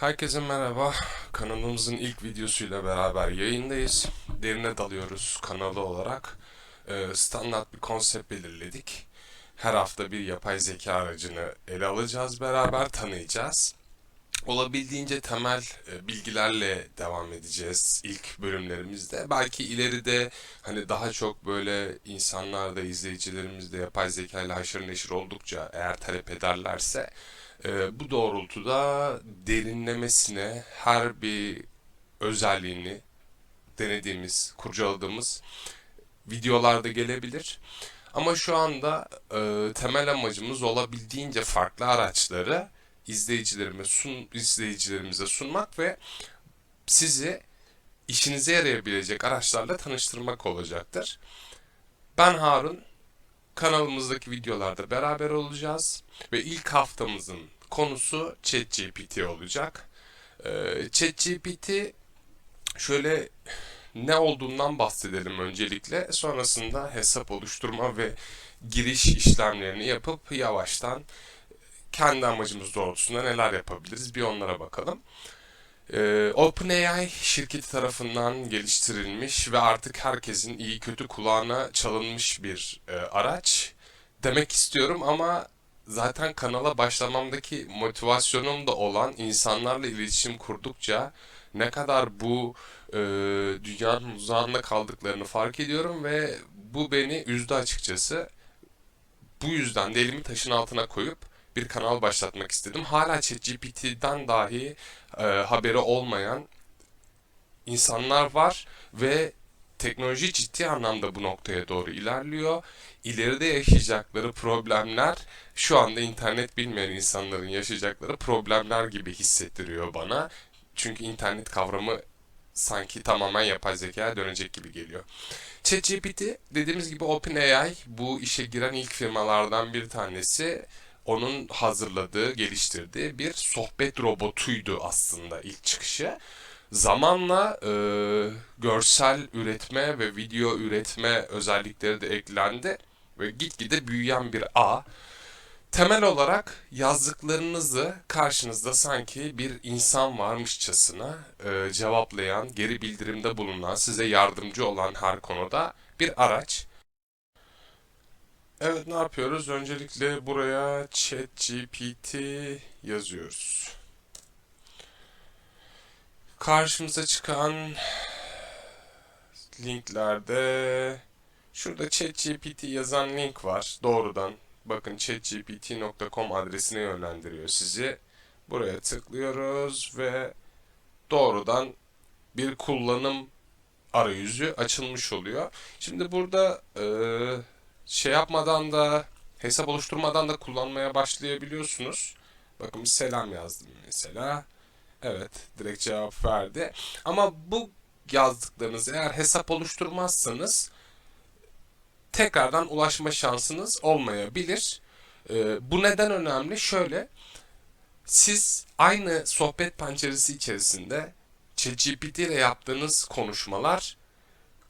Herkese merhaba. Kanalımızın ilk videosuyla beraber yayındayız. Derine dalıyoruz kanalı olarak. Ee, standart bir konsept belirledik. Her hafta bir yapay zeka aracını ele alacağız beraber tanıyacağız. Olabildiğince temel e, bilgilerle devam edeceğiz ilk bölümlerimizde. Belki ileride hani daha çok böyle insanlar da izleyicilerimiz de yapay zeka ile haşır neşir oldukça eğer talep ederlerse e, bu doğrultuda derinlemesine her bir özelliğini denediğimiz, kurcaladığımız videolarda gelebilir. Ama şu anda e, temel amacımız olabildiğince farklı araçları izleyicilerime sun, izleyicilerimize sunmak ve sizi işinize yarayabilecek araçlarla tanıştırmak olacaktır. Ben Harun. Kanalımızdaki videolarda beraber olacağız ve ilk haftamızın konusu ChatGPT olacak. Ee, ChatGPT şöyle ne olduğundan bahsedelim öncelikle. Sonrasında hesap oluşturma ve giriş işlemlerini yapıp yavaştan kendi amacımız doğrultusunda neler yapabiliriz bir onlara bakalım. Ee, OpenAI şirketi tarafından geliştirilmiş ve artık herkesin iyi kötü kulağına çalınmış bir e, araç demek istiyorum ama zaten kanala başlamamdaki motivasyonum da olan insanlarla iletişim kurdukça ne kadar bu e, dünyanın uzağında kaldıklarını fark ediyorum ve bu beni üzdü açıkçası. Bu yüzden de elimi taşın altına koyup bir kanal başlatmak istedim. Hala ChatGPT'den dahi e, haberi olmayan insanlar var ve teknoloji ciddi anlamda bu noktaya doğru ilerliyor. İleride yaşayacakları problemler şu anda internet bilmeyen insanların yaşayacakları problemler gibi hissettiriyor bana. Çünkü internet kavramı sanki tamamen yapay zekaya dönecek gibi geliyor. ChatGPT dediğimiz gibi OpenAI bu işe giren ilk firmalardan bir tanesi onun hazırladığı, geliştirdiği bir sohbet robotuydu aslında ilk çıkışı. Zamanla e, görsel üretme ve video üretme özellikleri de eklendi ve gitgide büyüyen bir ağ. Temel olarak yazdıklarınızı karşınızda sanki bir insan varmışçasına e, cevaplayan, geri bildirimde bulunan, size yardımcı olan her konuda bir araç. Evet ne yapıyoruz? Öncelikle buraya ChatGPT yazıyoruz. Karşımıza çıkan linklerde şurada ChatGPT yazan link var. Doğrudan bakın chatgpt.com adresine yönlendiriyor sizi. Buraya tıklıyoruz ve doğrudan bir kullanım arayüzü açılmış oluyor. Şimdi burada eee şey yapmadan da hesap oluşturmadan da kullanmaya başlayabiliyorsunuz. Bakın bir selam yazdım mesela. Evet, direkt cevap verdi. Ama bu yazdıklarınız eğer hesap oluşturmazsanız tekrardan ulaşma şansınız olmayabilir. Ee, bu neden önemli? Şöyle, siz aynı sohbet penceresi içerisinde ChatGPT ile yaptığınız konuşmalar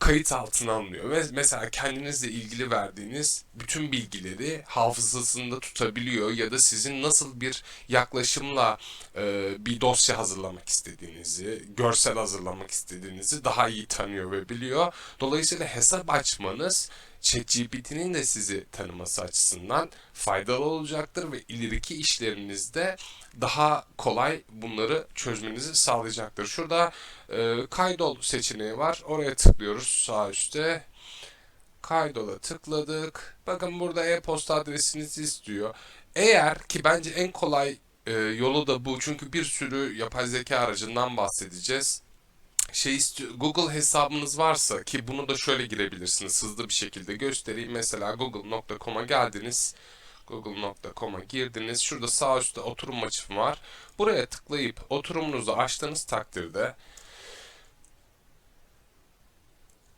kayıt altına alınıyor. Ve mesela kendinizle ilgili verdiğiniz bütün bilgileri hafızasında tutabiliyor ya da sizin nasıl bir yaklaşımla e, bir dosya hazırlamak istediğinizi, görsel hazırlamak istediğinizi daha iyi tanıyor ve biliyor. Dolayısıyla hesap açmanız ChatGPT'nin de sizi tanıması açısından faydalı olacaktır ve ileriki işlerinizde daha kolay bunları çözmenizi sağlayacaktır. Şurada e, kaydol seçeneği var. Oraya tıklıyoruz sağ üstte. Kaydola tıkladık. Bakın burada e-posta adresinizi istiyor. Eğer ki bence en kolay e, yolu da bu. Çünkü bir sürü yapay zeka aracından bahsedeceğiz şey Google hesabınız varsa ki bunu da şöyle girebilirsiniz hızlı bir şekilde göstereyim. Mesela google.com'a geldiniz. Google.com'a girdiniz. Şurada sağ üstte oturum açımı var. Buraya tıklayıp oturumunuzu açtığınız takdirde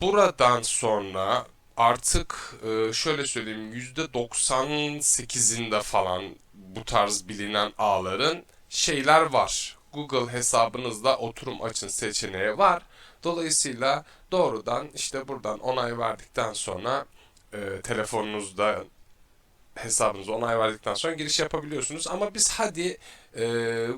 buradan sonra artık e, şöyle söyleyeyim %98'inde falan bu tarz bilinen ağların şeyler var. Google hesabınızda oturum açın seçeneği var. Dolayısıyla doğrudan işte buradan onay verdikten sonra e, telefonunuzda hesabınıza onay verdikten sonra giriş yapabiliyorsunuz. Ama biz hadi e,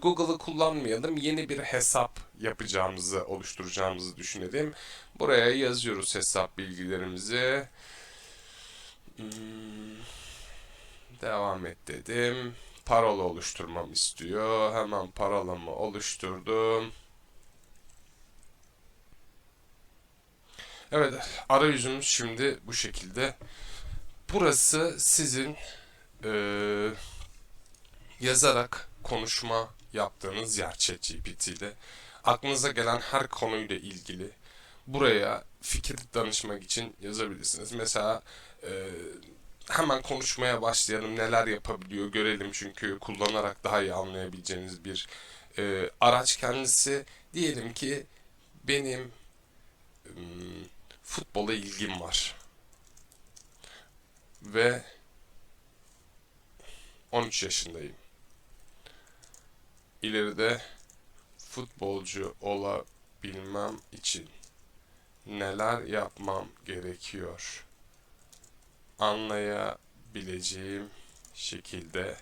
Google'ı kullanmayalım. Yeni bir hesap yapacağımızı, oluşturacağımızı düşünelim. Buraya yazıyoruz hesap bilgilerimizi. Hmm, devam et dedim. Parola oluşturmam istiyor. Hemen parolamı oluşturdum. Evet, arayüzümüz şimdi bu şekilde. Burası sizin eee, yazarak konuşma yaptığınız yer ChatGPT ile. Aklınıza gelen her konuyla ilgili buraya fikir danışmak için yazabilirsiniz. Mesela eee, hemen konuşmaya başlayalım, neler yapabiliyor görelim çünkü kullanarak daha iyi anlayabileceğiniz bir eee, araç kendisi. Diyelim ki benim ım, futbola ilgim var ve 13 yaşındayım. İleride futbolcu olabilmem için neler yapmam gerekiyor? Anlayabileceğim şekilde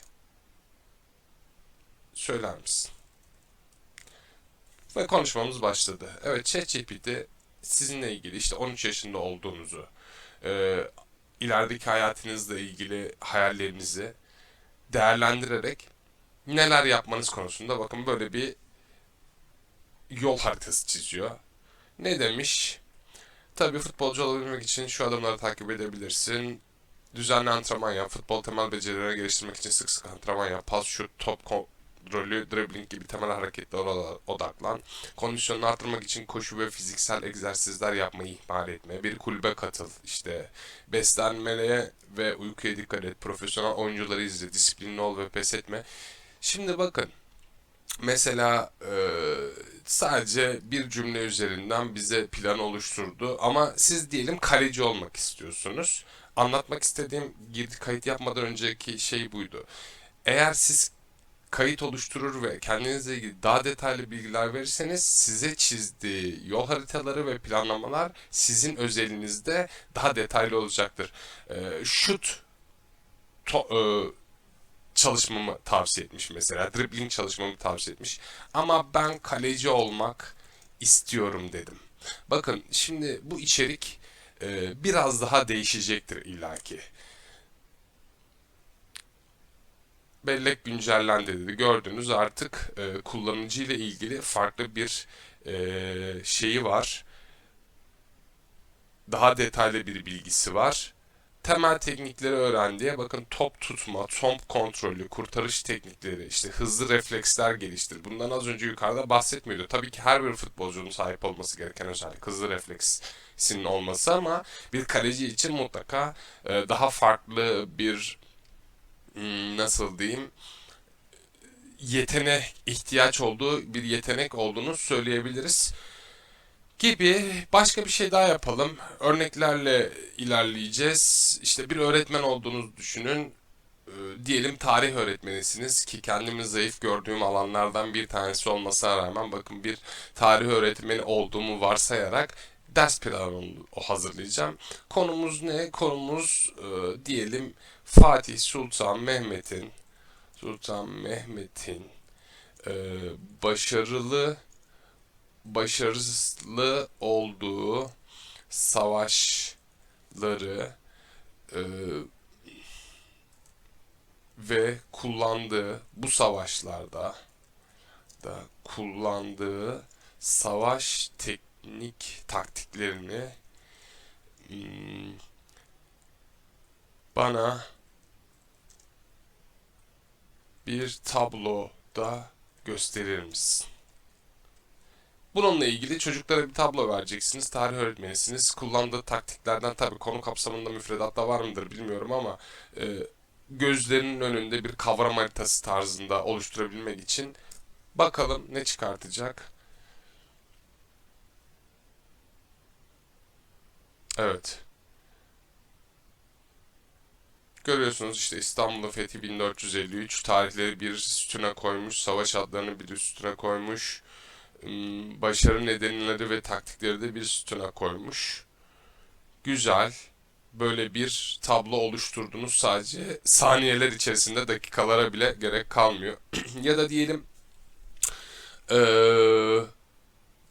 söyler misin? Ve konuşmamız başladı. Evet, ChatGPT sizinle ilgili işte 13 yaşında olduğunuzu, e, ilerideki hayatınızla ilgili hayallerinizi değerlendirerek neler yapmanız konusunda bakın böyle bir yol haritası çiziyor. Ne demiş? Tabii futbolcu olabilmek için şu adımları takip edebilirsin. Düzenli antrenman yap, futbol temel becerilerini geliştirmek için sık sık antrenman yap, pas, şut, top kontrolü, dribbling gibi temel hareketlere odaklan. Kondisyonunu arttırmak için koşu ve fiziksel egzersizler yapmayı ihmal etme. Bir kulübe katıl. İşte beslenmeye ve uykuya dikkat et. Profesyonel oyuncuları izle. Disiplinli ol ve pes etme. Şimdi bakın. Mesela e, sadece bir cümle üzerinden bize plan oluşturdu ama siz diyelim kaleci olmak istiyorsunuz. Anlatmak istediğim girdi kayıt yapmadan önceki şey buydu. Eğer siz kayıt oluşturur ve kendinizle ilgili daha detaylı bilgiler verirseniz size çizdiği yol haritaları ve planlamalar sizin özelinizde daha detaylı olacaktır. Ee, şut to, e, çalışmamı tavsiye etmiş mesela. Dribbling çalışmamı tavsiye etmiş. Ama ben kaleci olmak istiyorum dedim. Bakın şimdi bu içerik e, biraz daha değişecektir illaki. bellek güncellendi dedi. Gördünüz artık e, kullanıcı ile ilgili farklı bir e, şeyi var. Daha detaylı bir bilgisi var. Temel teknikleri öğren diye bakın top tutma, top kontrolü, kurtarış teknikleri, işte hızlı refleksler geliştir. Bundan az önce yukarıda bahsetmiyordu. Tabii ki her bir futbolcunun sahip olması gereken özellik hızlı refleksinin olması ama bir kaleci için mutlaka e, daha farklı bir Hmm, nasıl diyeyim yetene ihtiyaç olduğu bir yetenek olduğunu söyleyebiliriz. Gibi başka bir şey daha yapalım. Örneklerle ilerleyeceğiz. İşte bir öğretmen olduğunuzu düşünün. Ee, diyelim tarih öğretmenisiniz ki kendimi zayıf gördüğüm alanlardan bir tanesi olmasına rağmen bakın bir tarih öğretmeni olduğumu varsayarak ders planı hazırlayacağım. Konumuz ne? Konumuz e, diyelim Fatih Sultan Mehmet'in Sultan Mehmet'in e, başarılı başarılı olduğu savaşları e, ve kullandığı bu savaşlarda da kullandığı savaş teknik taktiklerini hmm, bana bir tabloda gösterir misin? Bununla ilgili çocuklara bir tablo vereceksiniz. Tarih öğretmenisiniz. Kullandığı taktiklerden tabii konu kapsamında müfredatta var mıdır bilmiyorum ama e, gözlerinin önünde bir kavram haritası tarzında oluşturabilmek için bakalım ne çıkartacak. Evet. Görüyorsunuz işte İstanbul'un fethi 1453 tarihleri bir sütuna koymuş, savaş adlarını bir sütuna koymuş, başarı nedenleri ve taktikleri de bir sütuna koymuş. Güzel. böyle bir tablo oluşturdunuz sadece saniyeler içerisinde dakikalara bile gerek kalmıyor. ya da diyelim eee,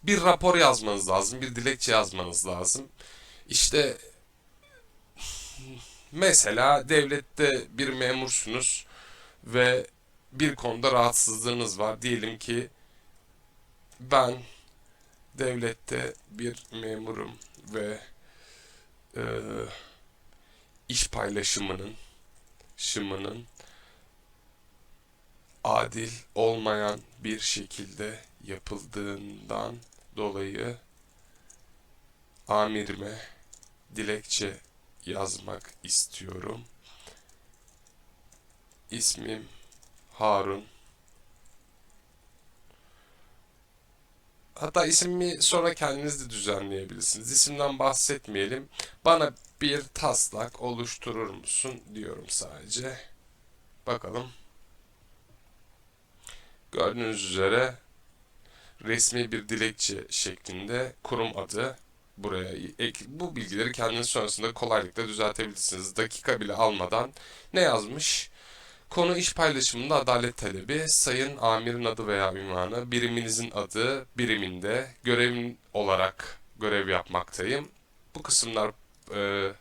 bir rapor yazmanız lazım, bir dilekçe yazmanız lazım. İşte mesela devlette bir memursunuz ve bir konuda rahatsızlığınız var. Diyelim ki ben devlette bir memurum ve eee, iş paylaşımının şımının adil olmayan bir şekilde yapıldığından dolayı amirime dilekçe yazmak istiyorum. İsmim Harun. Hatta ismimi sonra kendiniz de düzenleyebilirsiniz. İsimden bahsetmeyelim. Bana bir taslak oluşturur musun diyorum sadece. Bakalım. Gördüğünüz üzere resmi bir dilekçe şeklinde kurum adı buraya ek, bu bilgileri kendiniz sonrasında kolaylıkla düzeltebilirsiniz. Dakika bile almadan ne yazmış? Konu iş paylaşımında adalet talebi, sayın amirin adı veya ünvanı, biriminizin adı, biriminde görevim olarak görev yapmaktayım. Bu kısımlar e,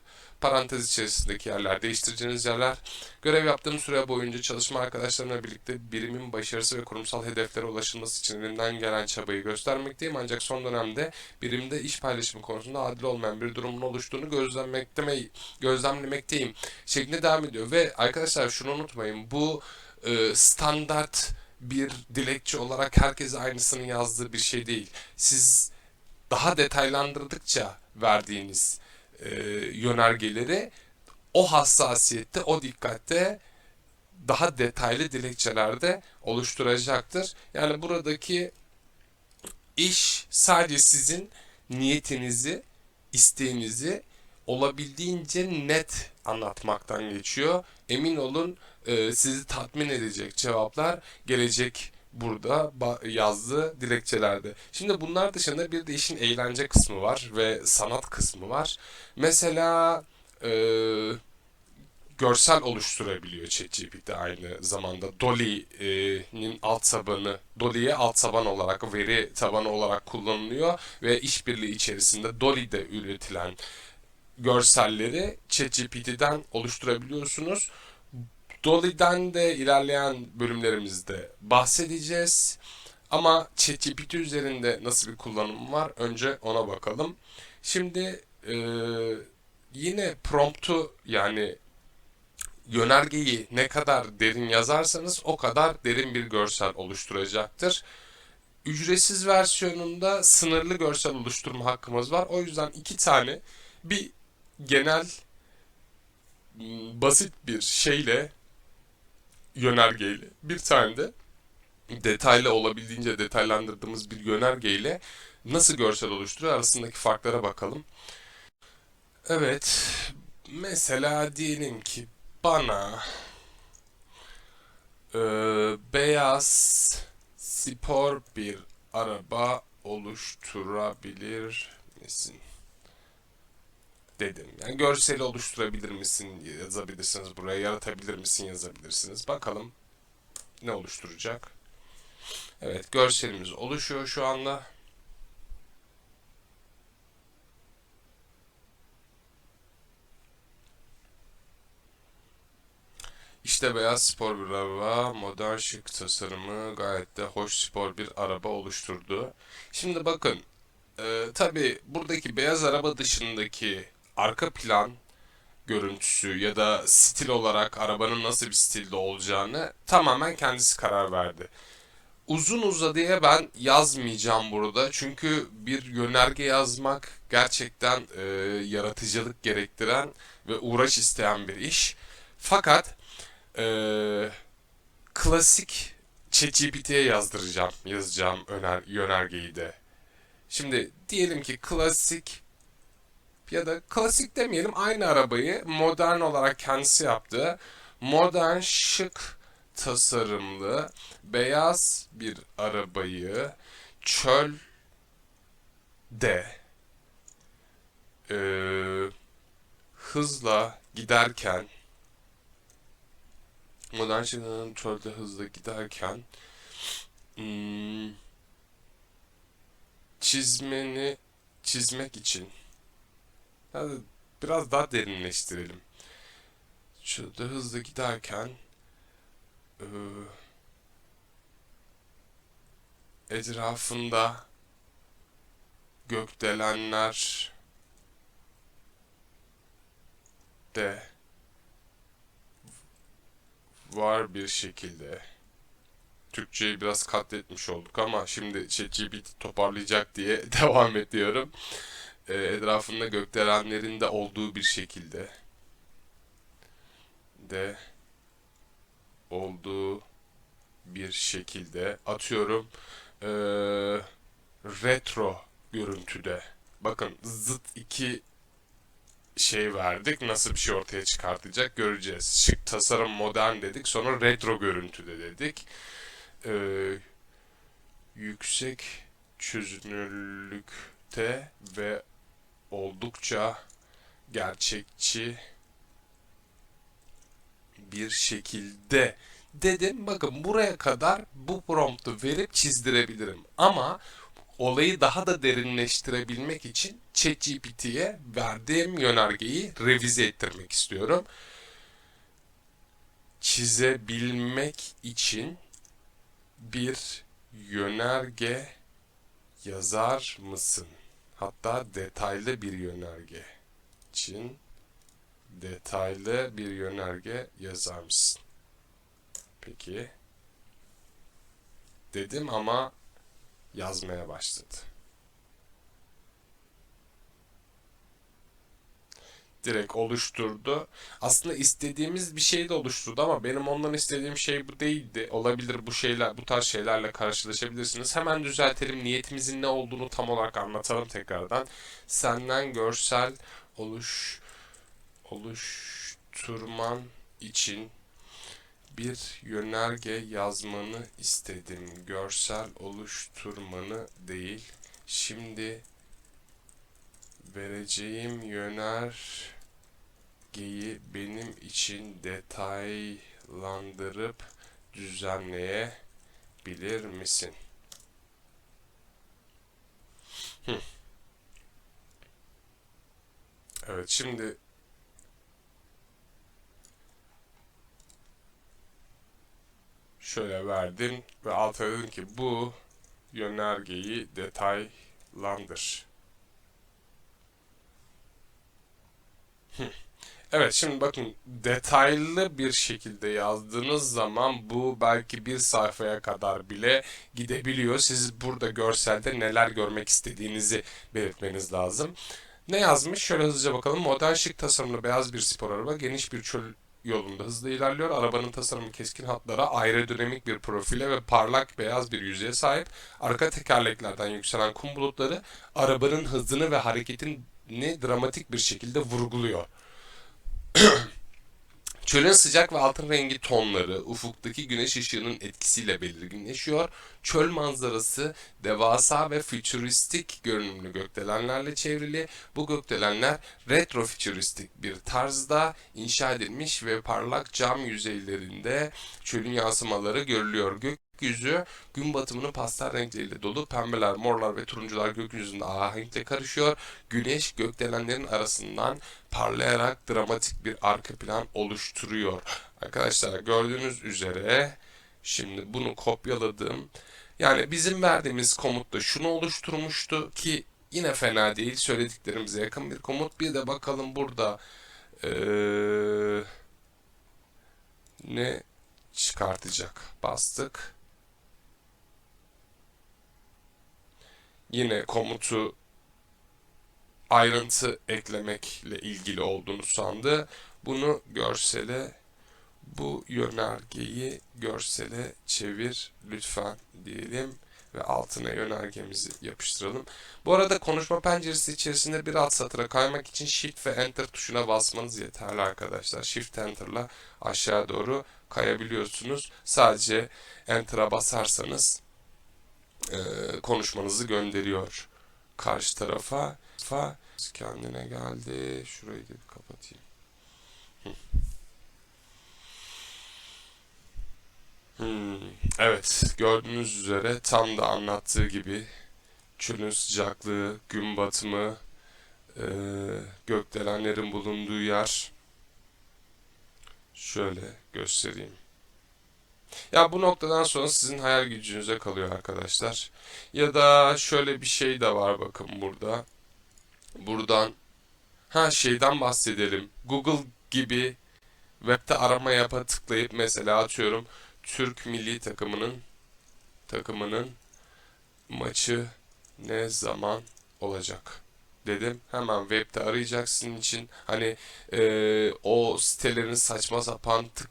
parantez içerisindeki yerler, değiştireceğiniz yerler. Görev yaptığım süre boyunca çalışma arkadaşlarımla birlikte birimin başarısı ve kurumsal hedeflere ulaşılması için elimden gelen çabayı göstermekteyim. Ancak son dönemde birimde iş paylaşımı konusunda adil olmayan bir durumun oluştuğunu gözlemlekte, gözlemlemekteyim şeklinde devam ediyor. Ve arkadaşlar şunu unutmayın bu e, standart bir dilekçe olarak herkese aynısını yazdığı bir şey değil. Siz daha detaylandırdıkça verdiğiniz e, yönergeleri o hassasiyette, o dikkatte daha detaylı dilekçelerde oluşturacaktır. Yani buradaki iş sadece sizin niyetinizi, isteğinizi olabildiğince net anlatmaktan geçiyor. Emin olun e, sizi tatmin edecek cevaplar gelecek burada yazdığı dilekçelerde. Şimdi bunlar dışında bir de işin eğlence kısmı var ve sanat kısmı var. Mesela e, görsel oluşturabiliyor ChatGPT aynı zamanda. Dolly'nin alt tabanı, Dolly'ye alt taban olarak, veri tabanı olarak kullanılıyor ve işbirliği içerisinde Dolly'de üretilen görselleri ChatGPT'den oluşturabiliyorsunuz. Dolly'den de ilerleyen bölümlerimizde bahsedeceğiz. Ama ChatGPT üzerinde nasıl bir kullanım var? Önce ona bakalım. Şimdi e, yine promptu yani yönergeyi ne kadar derin yazarsanız o kadar derin bir görsel oluşturacaktır. Ücretsiz versiyonunda sınırlı görsel oluşturma hakkımız var. O yüzden iki tane bir genel basit bir şeyle yönergeyle bir tane de detaylı olabildiğince detaylandırdığımız bir yönergeyle nasıl görsel oluşturuyor arasındaki farklara bakalım. Evet, mesela diyelim ki bana e, beyaz spor bir araba oluşturabilir misin? Dedim. Yani görseli oluşturabilir misin yazabilirsiniz buraya, yaratabilir misin yazabilirsiniz. Bakalım ne oluşturacak. Evet görselimiz oluşuyor şu anda. İşte beyaz spor bir araba, modern şık tasarımı, gayet de hoş spor bir araba oluşturdu. Şimdi bakın, e, tabi buradaki beyaz araba dışındaki arka plan görüntüsü ya da stil olarak arabanın nasıl bir stilde olacağını tamamen kendisi karar verdi. Uzun uzadıya ben yazmayacağım burada çünkü bir yönerge yazmak gerçekten e, yaratıcılık gerektiren ve uğraş isteyen bir iş. Fakat e, klasik ChatGPT'ye yazdıracağım, yazacağım öner, yönergeyi de. Şimdi diyelim ki klasik ya da klasik demeyelim aynı arabayı modern olarak kendisi yaptı. Modern şık tasarımlı beyaz bir arabayı çölde e, hızla giderken modern şehirlerin çölde hızla giderken hmm, çizmeni çizmek için hadi biraz daha derinleştirelim. Çölde hızla giderken eee, etrafında gökdelenler de var bir şekilde. Türkçeyi biraz katletmiş olduk ama şimdi ChatGPT toparlayacak diye devam ediyorum. Ee, etrafında gökdelenlerin de olduğu bir şekilde de olduğu bir şekilde atıyorum ee, retro görüntüde. Bakın zıt iki şey verdik. Nasıl bir şey ortaya çıkartacak göreceğiz. Şık tasarım modern dedik. Sonra retro görüntüde dedik. Ee, yüksek çözünürlükte ve oldukça gerçekçi bir şekilde dedim. Bakın buraya kadar bu promptu verip çizdirebilirim. Ama olayı daha da derinleştirebilmek için ChatGPT'ye verdiğim yönergeyi revize ettirmek istiyorum. Çizebilmek için bir yönerge yazar mısın? Hatta detaylı bir yönerge için detaylı bir yönerge yazar mısın? Peki. Dedim ama yazmaya başladı. Direkt oluşturdu. Aslında istediğimiz bir şey de oluşturdu ama benim ondan istediğim şey bu değildi. Olabilir bu şeyler, bu tarz şeylerle karşılaşabilirsiniz. Hemen düzeltelim. Niyetimizin ne olduğunu tam olarak anlatalım tekrardan. Senden görsel oluş oluşturman için bir yönerge yazmanı istedim. Görsel oluşturmanı değil. Şimdi vereceğim yönergeyi benim için detaylandırıp düzenleyebilir misin? Evet şimdi şöyle verdim ve alta dedim ki bu yönergeyi detaylandır. Evet şimdi bakın detaylı bir şekilde yazdığınız zaman bu belki bir sayfaya kadar bile gidebiliyor. Siz burada görselde neler görmek istediğinizi belirtmeniz lazım. Ne yazmış? Şöyle hızlıca bakalım. Modern şık tasarımlı beyaz bir spor araba geniş bir çöl yolunda hızlı ilerliyor. Arabanın tasarımı keskin hatlara, aerodinamik bir profile ve parlak beyaz bir yüzeye sahip. Arka tekerleklerden yükselen kum bulutları arabanın hızını ve hareketini dramatik bir şekilde vurguluyor. Çölün sıcak ve altın rengi tonları ufuktaki güneş ışığının etkisiyle belirginleşiyor. Çöl manzarası devasa ve fütüristik görünümlü gökdelenlerle çevrili. Bu gökdelenler retro fütüristik bir tarzda inşa edilmiş ve parlak cam yüzeylerinde çölün yansımaları görülüyor. Gökyüzü gün batımının pastel renkleriyle dolu. Pembeler, morlar ve turuncular gökyüzünde ahenkle karışıyor. Güneş gökdelenlerin arasından parlayarak dramatik bir arka plan oluşturuyor. Arkadaşlar gördüğünüz üzere şimdi bunu kopyaladım. Yani bizim verdiğimiz komutta şunu oluşturmuştu ki yine fena değil. Söylediklerimize yakın bir komut. Bir de bakalım burada ee, ne çıkartacak. Bastık. Yine komutu ayrıntı eklemekle ilgili olduğunu sandı. Bunu görsele bu yönergeyi görsele çevir lütfen diyelim ve altına yönergemizi yapıştıralım. Bu arada konuşma penceresi içerisinde bir alt satıra kaymak için Shift ve Enter tuşuna basmanız yeterli arkadaşlar. Shift Enter'la aşağı doğru kayabiliyorsunuz. Sadece Enter'a basarsanız e, konuşmanızı gönderiyor karşı tarafa. Fa kendine geldi. Şurayı da bir kapatayım. Hmm, evet, gördüğünüz üzere tam da anlattığı gibi çölün sıcaklığı, gün batımı, eee, gökdelenlerin bulunduğu yer. Şöyle göstereyim. Ya bu noktadan sonra sizin hayal gücünüze kalıyor arkadaşlar. Ya da şöyle bir şey de var bakın burada. Buradan ha şeyden bahsedelim. Google gibi webde arama yapa tıklayıp mesela atıyorum Türk milli takımının takımının maçı ne zaman olacak dedim. Hemen webde arayacaksın için hani eee, o sitelerin saçma sapan tık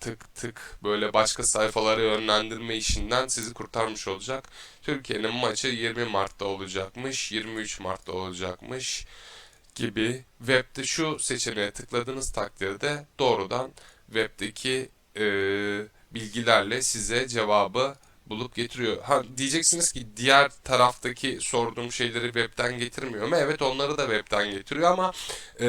tık tık böyle başka sayfalara yönlendirme işinden sizi kurtarmış olacak. Türkiye'nin maçı 20 Mart'ta olacakmış, 23 Mart'ta olacakmış gibi webde şu seçeneğe tıkladığınız takdirde doğrudan webdeki e, bilgilerle size cevabı bulup getiriyor. Ha diyeceksiniz ki diğer taraftaki sorduğum şeyleri webten getirmiyor mu? Evet onları da webten getiriyor ama e,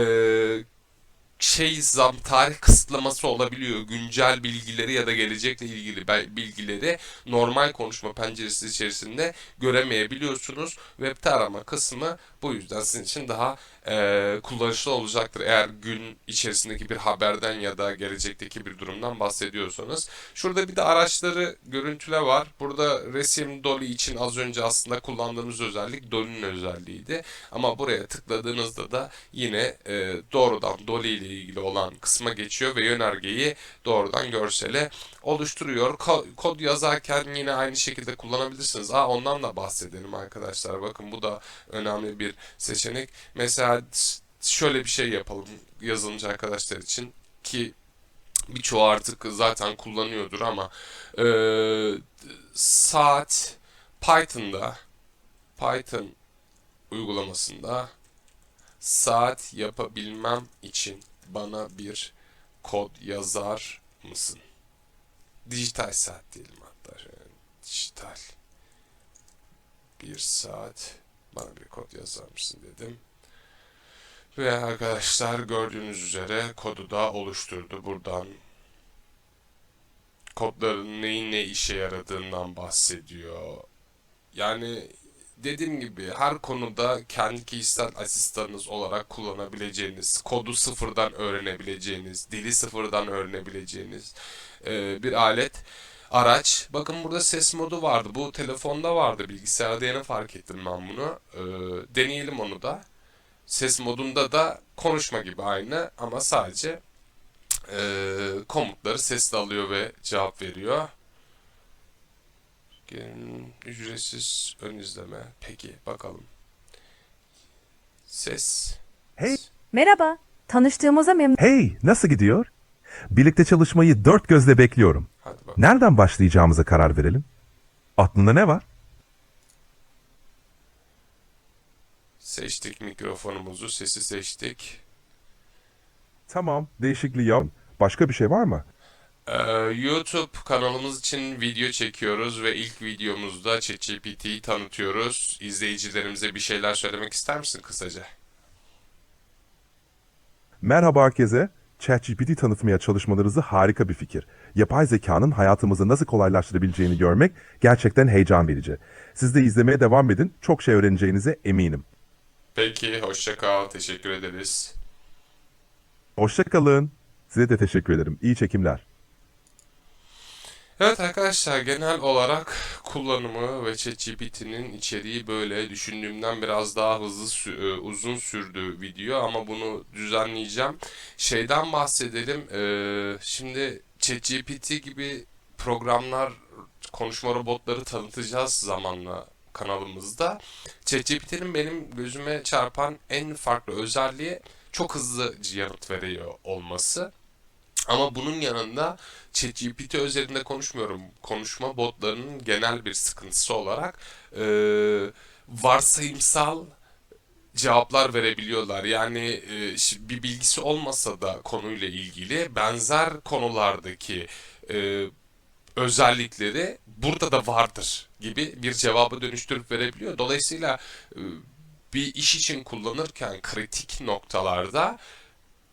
şey zam tarih kısıtlaması olabiliyor. Güncel bilgileri ya da gelecekle ilgili bilgileri normal konuşma penceresi içerisinde göremeyebiliyorsunuz. Web'te arama kısmı bu yüzden sizin için daha e, kullanışlı olacaktır. Eğer gün içerisindeki bir haberden ya da gelecekteki bir durumdan bahsediyorsanız. Şurada bir de araçları görüntüle var. Burada resim Dolly için az önce aslında kullandığımız özellik Dolly'nin özelliğiydi. Ama buraya tıkladığınızda da yine e, doğrudan Dolly ile ilgili olan kısma geçiyor ve yönergeyi doğrudan görsele oluşturuyor. Ko- kod yazarken yine aynı şekilde kullanabilirsiniz. Aa ondan da bahsedelim arkadaşlar. Bakın bu da önemli bir seçenek. Mesela şöyle bir şey yapalım yazılımcı arkadaşlar için ki birçoğu artık zaten kullanıyordur ama e, saat Python'da Python uygulamasında saat yapabilmem için bana bir kod yazar mısın? Dijital saat diyelim hatta. şöyle, Dijital bir saat bana bir kod yazar mısın dedim. Ve arkadaşlar gördüğünüz üzere kodu da oluşturdu. Buradan kodların neyin ne işe yaradığından bahsediyor. Yani dediğim gibi her konuda kendi kişisel asistanınız olarak kullanabileceğiniz, kodu sıfırdan öğrenebileceğiniz, dili sıfırdan öğrenebileceğiniz e, bir alet. Araç. Bakın burada ses modu vardı. Bu telefonda vardı. Bilgisayarda yeni fark ettim ben bunu. E, deneyelim onu da. Ses modunda da konuşma gibi aynı ama sadece e, komutları sesli alıyor ve cevap veriyor. Gelin, Ücretsiz ön izleme. Peki bakalım. Ses. Hey, Merhaba, tanıştığımıza memnun hey, nasıl gidiyor? Birlikte çalışmayı dört gözle bekliyorum. Nereden başlayacağımıza karar verelim. Aklında ne var? Seçtik mikrofonumuzu, sesi seçtik. Tamam, değişikliği yap. Başka bir şey var mı? Ee, YouTube kanalımız için video çekiyoruz ve ilk videomuzda ChatGPT'yi tanıtıyoruz. İzleyicilerimize bir şeyler söylemek ister misin kısaca? Merhaba herkese. ChatGPT tanıtmaya çalışmalarınızı harika bir fikir. Yapay zekanın hayatımızı nasıl kolaylaştırabileceğini görmek gerçekten heyecan verici. Siz de izlemeye devam edin. Çok şey öğreneceğinize eminim. Peki, hoşça kal. Teşekkür ederiz. Hoşçakalın. Size de teşekkür ederim. İyi çekimler. Evet arkadaşlar genel olarak kullanımı ve ChatGPT'nin içeriği böyle düşündüğümden biraz daha hızlı e, uzun sürdü video ama bunu düzenleyeceğim. Şeyden bahsedelim. Ee, şimdi ChatGPT gibi programlar, konuşma robotları tanıtacağız zamanla kanalımızda. ChatGPT'nin benim gözüme çarpan en farklı özelliği çok hızlı yanıt veriyor olması. Ama bunun yanında ChatGPT özelinde konuşmuyorum. Konuşma botlarının genel bir sıkıntısı olarak e, varsayımsal cevaplar verebiliyorlar. Yani e, bir bilgisi olmasa da konuyla ilgili benzer konulardaki e, özellikleri burada da vardır gibi bir cevabı dönüştürüp verebiliyor. Dolayısıyla e, bir iş için kullanırken kritik noktalarda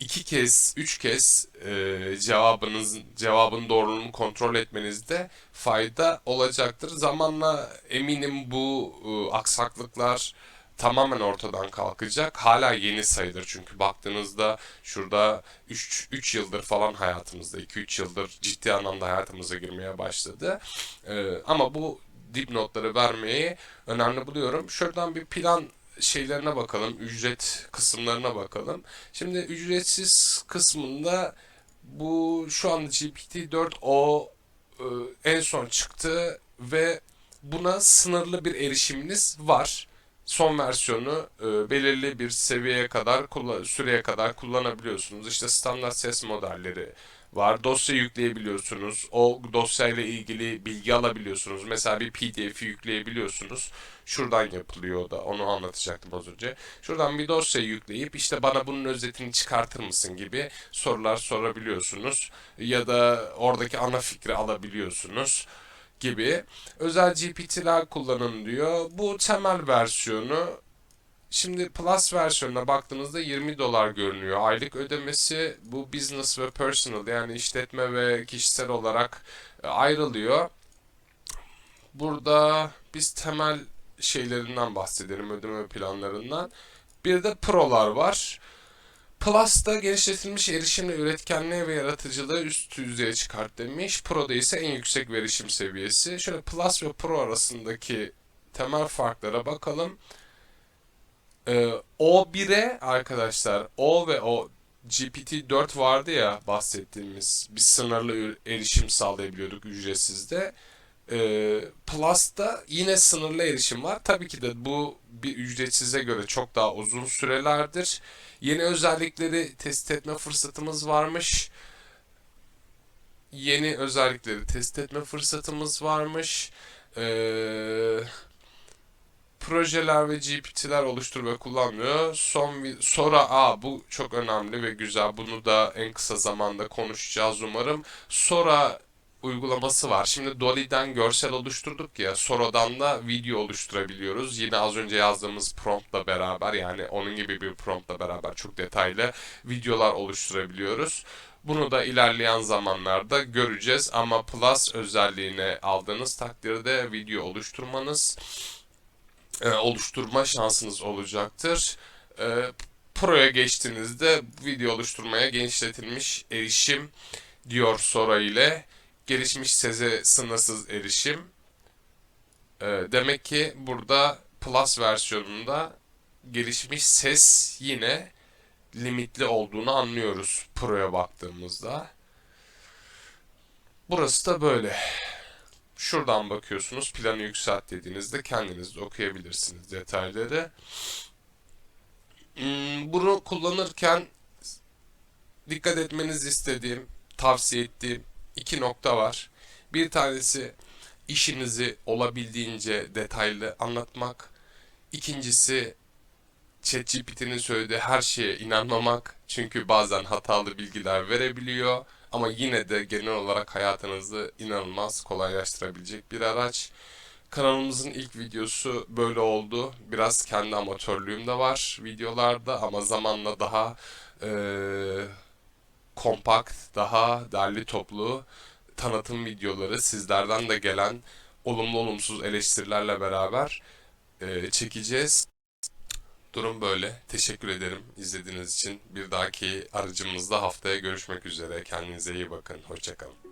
iki kez, üç kez e, cevabınız cevabın doğruluğunu kontrol etmenizde fayda olacaktır. Zamanla eminim bu e, aksaklıklar tamamen ortadan kalkacak. Hala yeni sayılır çünkü baktığınızda şurada 3 3 yıldır falan hayatımızda 2-3 yıldır ciddi anlamda hayatımıza girmeye başladı. E, ama bu dipnotları vermeyi önemli buluyorum. Şuradan bir plan şeylerine bakalım, ücret kısımlarına bakalım. Şimdi ücretsiz kısmında bu şu anda GPT-4 o e, en son çıktı ve buna sınırlı bir erişiminiz var. Son versiyonu e, belirli bir seviyeye kadar süreye kadar kullanabiliyorsunuz. İşte standart ses modelleri var. Dosya yükleyebiliyorsunuz. O dosyayla ilgili bilgi alabiliyorsunuz. Mesela bir PDF'i yükleyebiliyorsunuz. Şuradan yapılıyor da. Onu anlatacaktım az önce. Şuradan bir dosya yükleyip işte bana bunun özetini çıkartır mısın gibi sorular sorabiliyorsunuz. Ya da oradaki ana fikri alabiliyorsunuz gibi. Özel GPT'ler kullanın diyor. Bu temel versiyonu Şimdi Plus versiyonuna baktığınızda 20 dolar görünüyor. Aylık ödemesi bu business ve personal yani işletme ve kişisel olarak e, ayrılıyor. Burada biz temel şeylerinden bahsedelim, ödeme planlarından. Bir de Pro'lar var. Plus'ta genişletilmiş erişimle üretkenliğe ve yaratıcılığı üst düzeye çıkart demiş. Pro'da ise en yüksek verişim seviyesi. Şöyle Plus ve Pro arasındaki temel farklara bakalım. Ee, O1'e arkadaşlar O ve o GPT-4 vardı ya bahsettiğimiz bir sınırlı erişim sağlayabiliyorduk ücretsizde. Ee, Plus'ta yine sınırlı erişim var. Tabii ki de bu bir ücretsize göre çok daha uzun sürelerdir. Yeni özellikleri test etme fırsatımız varmış. Yeni özellikleri test etme fırsatımız varmış. Ee, projeler ve GPT'ler oluştur ve kullanmıyor. Son sonra a bu çok önemli ve güzel. Bunu da en kısa zamanda konuşacağız umarım. Sora uygulaması var. Şimdi Dolly'den görsel oluşturduk ya. Sora'dan da video oluşturabiliyoruz. Yine az önce yazdığımız promptla beraber yani onun gibi bir promptla beraber çok detaylı videolar oluşturabiliyoruz. Bunu da ilerleyen zamanlarda göreceğiz ama Plus özelliğine aldığınız takdirde video oluşturmanız e, oluşturma şansınız olacaktır. E, Pro'ya geçtiğinizde video oluşturmaya genişletilmiş erişim diyor Sora ile gelişmiş seze sınırsız erişim. E, demek ki burada Plus versiyonunda gelişmiş ses yine limitli olduğunu anlıyoruz Pro'ya baktığımızda. Burası da böyle. Şuradan bakıyorsunuz planı yükselt dediğinizde kendiniz de okuyabilirsiniz detayları. Hmm, Bunu kullanırken dikkat etmenizi istediğim, tavsiye ettiğim iki nokta var. Bir tanesi işinizi olabildiğince detaylı anlatmak. İkincisi ChatGPT'nin söylediği her şeye inanmamak. Çünkü bazen hatalı bilgiler verebiliyor. Ama yine de genel olarak hayatınızı inanılmaz kolaylaştırabilecek bir araç. Kanalımızın ilk videosu böyle oldu. Biraz kendi amatörlüğüm de var videolarda ama zamanla daha eee, kompakt, daha derli toplu tanıtım videoları sizlerden de gelen olumlu olumsuz eleştirilerle beraber eee, çekeceğiz. Durum böyle. Teşekkür ederim izlediğiniz için. Bir dahaki aracımızda haftaya görüşmek üzere. Kendinize iyi bakın. Hoşçakalın.